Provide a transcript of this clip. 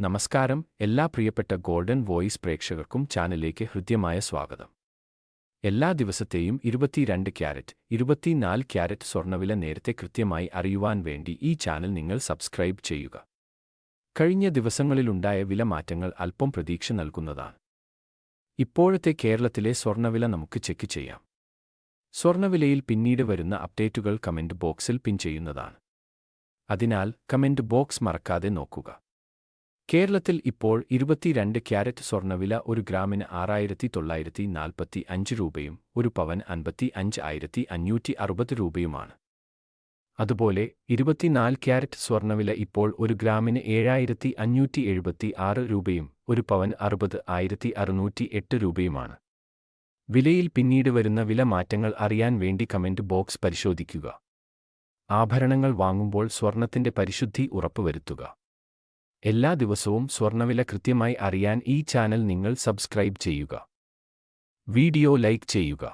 നമസ്കാരം. എല്ലാ പ്രിയപ്പെട്ട ഗോൾഡൻ വോയിസ് പ്രേക്ഷകർക്കും ചാനലിലേക്ക് ഹൃദ്യമായ സ്വാഗതം. എല്ലാ ദിവസത്തെയും ഇരുപത്തിരണ്ട് ക്യാരറ്റ് ഇരുപത്തിനാല് ക്യാരറ്റ് സ്വർണവില നേരത്തെ കൃത്യമായി അറിയുവാൻ വേണ്ടി ഈ ചാനൽ നിങ്ങൾ സബ്സ്ക്രൈബ് ചെയ്യുക. കഴിഞ്ഞ ദിവസങ്ങളിലുണ്ടായ വില മാറ്റങ്ങൾ അല്പം പ്രതീക്ഷ നൽകുന്നതാണ്. ഇപ്പോഴത്തെ കേരളത്തിലെ സ്വർണവില നമുക്ക് ചെക്ക് ചെയ്യാം. സ്വർണവിലയിൽ പിന്നീട് വരുന്ന അപ്ഡേറ്റുകൾ കമന്റ് ബോക്സിൽ പിൻ ചെയ്യുന്നതാണ്. അതിനാൽ കമന്റ് ബോക്സ് മറക്കാതെ നോക്കുക. കേരളത്തിൽ ഇപ്പോൾ ഇരുപത്തിരണ്ട് ക്യാരറ്റ് സ്വർണവില ഒരു ഗ്രാമിന് ആറായിരത്തി തൊള്ളായിരത്തി നാൽപ്പത്തി അഞ്ച് രൂപയും ഒരു പവൻ അൻപത്തി അഞ്ച് ആയിരത്തി അഞ്ഞൂറ്റി അറുപത് രൂപയുമാണ്. അതുപോലെ ഇരുപത്തിനാല് ക്യാരറ്റ് സ്വർണവില ഇപ്പോൾ ഒരു ഗ്രാമിന് ഏഴായിരത്തി അഞ്ഞൂറ്റി എഴുപത്തി ആറ് രൂപയും ഒരു പവൻ അറുപത് ആയിരത്തി അറുന്നൂറ്റി എട്ട് രൂപയുമാണ്. വിലയിൽ പിന്നീട് വരുന്ന വില മാറ്റങ്ങൾ അറിയാൻ വേണ്ടി കമന്റ് ബോക്സ് പരിശോധിക്കുക. ആഭരണങ്ങൾ വാങ്ങുമ്പോൾ സ്വർണത്തിന്റെ പരിശുദ്ധി ഉറപ്പുവരുത്തുക. എല്ലാ ദിവസവും സ്വർണവില കൃത്യമായി അറിയാൻ ഈ ചാനൽ നിങ്ങൾ സബ്സ്ക്രൈബ് ചെയ്യുക. വീഡിയോ ലൈക്ക് ചെയ്യുക.